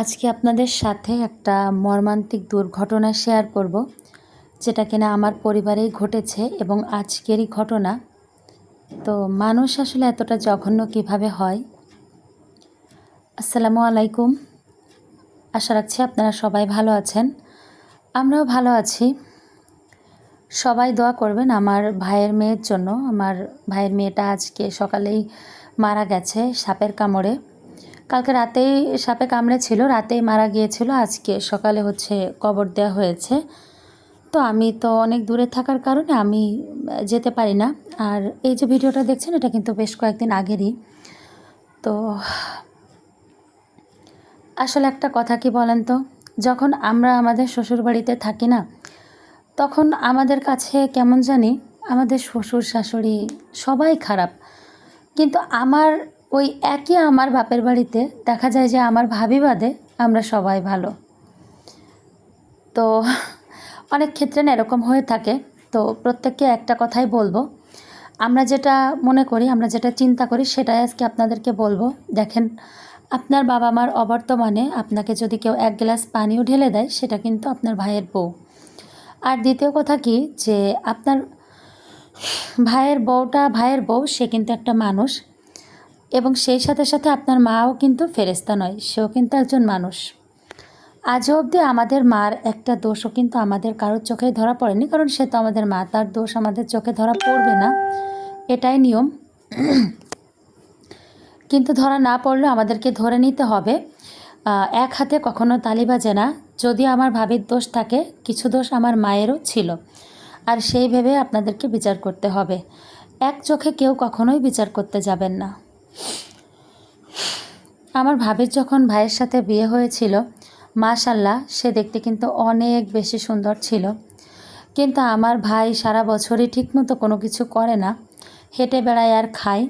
আজকে আপনাদের সাথে একটা মর্মান্তিক দুর্ঘটনা শেয়ার করব, যেটা কিনা আমার পরিবারেই ঘটেছে এবং আজকেরই ঘটনা। তো মানুষ আসলে এতটা জঘন্য কীভাবে হয়? আসসালামু আলাইকুম। আশা রাখছি আপনারা সবাই ভালো আছেন। আমরাও ভালো আছি। সবাই দোয়া করবেন আমার ভাইয়ের মেয়ের জন্য। আমার ভাইয়ের মেয়েটা আজকে সকালেই মারা গেছে সাপের কামড়ে। কালকে রাতেই সাপে কামড়েছিল রাতেই মারা গিয়েছিল। আজকে সকালে হচ্ছে কবর দেওয়া হয়েছে। তো আমি তো অনেক দূরে থাকার কারণে আমি যেতে পারি না। আর এই যে ভিডিওটা দেখছেন, এটা কিন্তু বেশ কয়েকদিন আগেরই। তো আসলে একটা কথা কি বলেন তো, যখন আমরা আমাদের শ্বশুরবাড়িতে থাকি না, তখন আমাদের কাছে কেমন জানি আমাদের শ্বশুর শাশুড়ি সবাই খারাপ। কিন্তু আমার ওই একই আমার বাপের বাড়িতে দেখা যায় যে আমার ভাবি বাদে আমরা সবাই ভালো। তো অনেক ক্ষেত্রে না এরকম হয়ে থাকে। তো প্রত্যেককে একটা কথাই বলব। আমরা যেটা মনে করি, আমরা যেটা চিন্তা করি সেটাই আজকে আপনাদেরকে বলব। দেখেন, আপনার বাবা মার অবর্তমানে আপনাকে যদি কেউ এক গ্লাস পানিও ঢেলে দেয়, সেটা কিন্তু আপনার ভাইয়ের বউ। আর দ্বিতীয় কথা কি? যে আপনার ভাইয়ের বউটা, ভাইয়ের বউ, সে কিন্তু একটা মানুষ। এবং সেই সাথে সাথে আপনার মাও কিন্তু ফেরেস্তা নয়, সেও কিন্তু একজন মানুষ। আজও অবধি আমাদের মার একটা দোষও কিন্তু আমাদের কারোর চোখে ধরা পড়েনি, কারণ সে তো আমাদের মা, তার দোষ আমাদের চোখে ধরা পড়বে না, এটাই নিয়ম। কিন্তু ধরা না পড়লেও আমাদেরকে ধরে নিতে হবে। এক হাতে কখনো তালি বাজে না। যদি আমার ভাবির দোষ থাকে, কিছু দোষ আমার মায়েরও ছিল। আর সেই ভেবে আপনাদেরকে বিচার করতে হবে। এক চোখে কেউ কখনোই বিচার করতে যাবেন না। আমার ভাবির যখন ভাইয়ের সাথে বিয়ে হয়েছিল, মাশাল্লাহ, সে দেখতে কিন্তু অনেক বেশি সুন্দর ছিল। কিন্তু আমার ভাই সারা বছরই ঠিকমতো কোনো কিছু করে না, হেঁটে বেড়ায় আর খায়।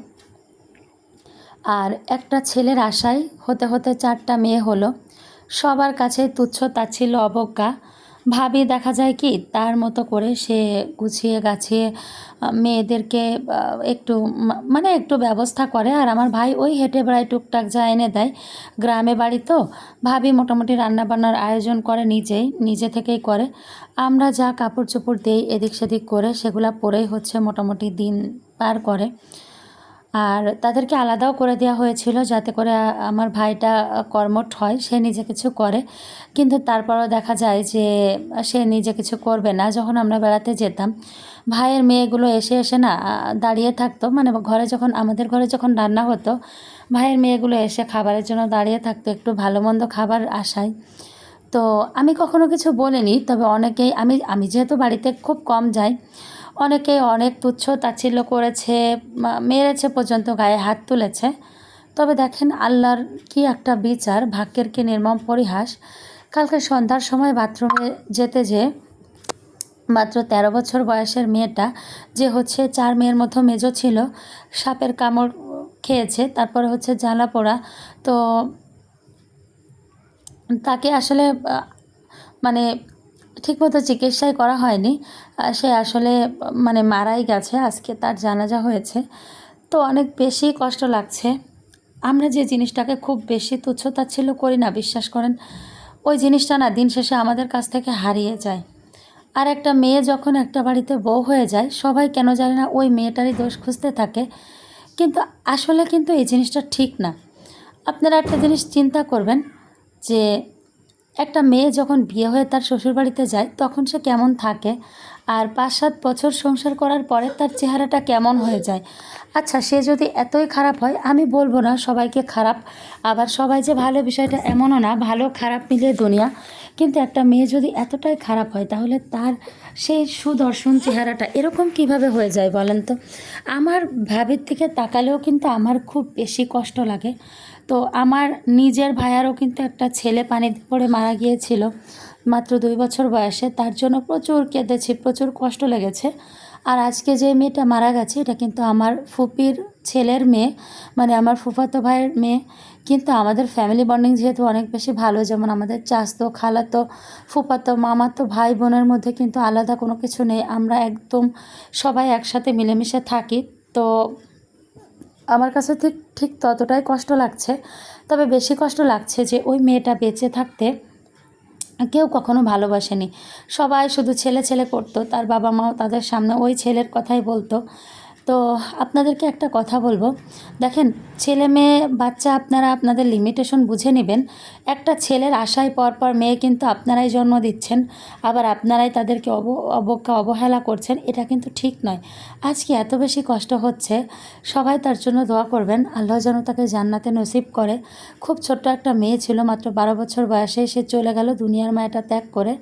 আর একটা ছেলের আশায় হতে হতে চারটা মেয়ে হলো। সবার কাছে তুচ্ছ তাচ্ছিল্য অবজ্ঞা ভাবি দেখা যায় কি, তার মতো করে সে গুছিয়ে গাছিয়ে মেয়েদেরকে একটু মানে একটু ব্যবস্থা করে। আর আমার ভাই ওই হেঁটে বেড়ায় টুকটাক যা এনে দেয়। গ্রামে বাড়ি তো, ভাবি মোটামুটি রান্নাবান্নার আয়োজন করে নিজেই, নিজে থেকেই করে। আমরা যা কাপড় চোপড় দেই এদিক সেদিক করে, সেগুলো পরেই হচ্ছে মোটামুটি দিন পার করে। আর তাদেরকে আলাদাও করে দেওয়া হয়েছিল যাতে করে আমার ভাইটা কর্মঠ হয়, সে নিজে কিছু করে। কিন্তু তারপরও দেখা যায় যে সে নিজে কিছু করবে না। যখন আমরা বেড়াতে যেতাম, ভাইয়ের মেয়েগুলো এসে এসে না দাঁড়িয়ে থাকতো। মানে ঘরে যখন, আমাদের ঘরে যখন রান্না হতো, ভাইয়ের মেয়েগুলো এসে খাবারের জন্য দাঁড়িয়ে থাকতো, একটু ভালো মন্দ খাবার আসায় তো আমি কখনো কিছু বলিনি, তবে অনেকেই, আমি আমি যেহেতু বাড়িতে খুব কম যাই অনেকে অনেক তুচ্ছ তাচ্ছিল্য করেছে মেরেছে পর্যন্ত গায়ে হাত তুলেছে। তবে দেখেন আল্লাহর কি একটা বিচার, ভাগ্যের কি নির্মম পরিহাস। কালকে সন্ধ্যার সময় বাথরুমে যেতে যে মাত্র ১৩ বছর বয়সের মেয়েটা, যে হচ্ছে চার মেয়ের মতো মেজো ছিল, সাপের কামড় খেয়েছে, তারপরে হচ্ছে জ্বালা পোড়া। তো তাকে আসলে মানে ঠিকমতো চিকিৎসাই করা হয়নি। সে আসলে মানে মারাই গেছে, আজকে তার জানাজা হয়েছে। তো অনেক বেশি কষ্ট লাগছে। আমরা যে জিনিসটাকে খুব বেশি তুচ্ছতাচ্ছিল্য করি না, বিশ্বাস করেন, ওই জিনিসটা না দিন শেষে আমাদের কাছ থেকে হারিয়ে যায়। আর একটা মেয়ে যখন একটা বাড়িতে বউ হয়ে যায়, সবাই কেন জানে না ওই মেয়েটারই দোষ খুঁজতে থাকে। কিন্তু আসলে কিন্তু এই জিনিসটা ঠিক না। আপনারা একটা জিনিস চিন্তা করবেন যে একটা মেয়ে যখন বিয়ে হয়ে তার শ্বশুরবাড়িতে যায়, তখন সে কেমন থাকে? আর পাঁচ সাত বছর সংসার করার পরে তার চেহারাটা কেমন হয়ে যায়? আচ্ছা সে যদি এতই খারাপ হয়, আমি বলব না সবাইকে খারাপ। আবার সবাই যে ভালো বিষয়টা এমনও না, ভালো খারাপ মিলে দুনিয়া। কিন্তু একটা মেয়ে যদি এতটাই খারাপ হয়, তাহলে তার সেই সুদর্শন চেহারাটা এরকম কীভাবে হয়ে যায় বলেন তো? আমার ভাবির দিকে তাকালেও কিন্তু আমার খুব বেশি কষ্ট লাগে। তো আমার নিজের ভাইয়ারও কিন্তু একটা ছেলে পানিতে পড়ে মারা গিয়েছিল, মাত্র দুই বছর বয়সে। তার জন্য প্রচুর কেঁদেছি, প্রচুর কষ্ট লেগেছে। আর আজকে যে মেয়েটা মারা গেছে, এটা কিন্তু আমার ফুপির ছেলের মেয়ে মানে আমার ফুফাতো ভাইয়ের মেয়ে। কিন্তু আমাদের ফ্যামিলি বন্ডিং যেহেতু অনেক বেশি ভালো, যেমন আমাদের চাস্তো খালাতো, ফুফাতো, মামাতো ভাই বোনের মধ্যে কিন্তু আলাদা কোনো কিছু নেই। আমরা একদম সবাই একসাথে মিলেমিশে থাকি। তো আমার কাছে ঠিক ঠিক ততটাই কষ্ট লাগছে। তবে বেশি কষ্ট লাগছে যে ওই মেয়েটা বেঁচে থাকতে কেউ কখনো ভালোবাসেনি। সবাই শুধু ছেলে ছেলে করতো, তার বাবা মাও তাদের সামনে ওই ছেলের কথাই বলতো। তো আপনাদেরকে একটা কথা বলব। দেখেন, ছেলে মেয়ে, বাচ্চা আপনারা আপনাদের লিমিটেশন বুঝে নেবেন। একটা ছেলের আশায় পর পর মেয়ে কিন্তু আপনারাই জন্ম দিচ্ছেন, আবার আপনারাই তাদেরকে অব, অবজ্ঞা, অবহেলা করছেন, এটা কিন্তু ঠিক নয়। আজকে এত বেশি কষ্ট হচ্ছে, সবাই তার জন্য দোয়া করবেন, আল্লাহ যেন তাকে জান্নাতে নসিব করে। খুব ছোট্ট একটা মেয়ে ছিল, মাত্র বারো বছর বয়সে সে চলে গেল দুনিয়ার মায়াটা ত্যাগ করে।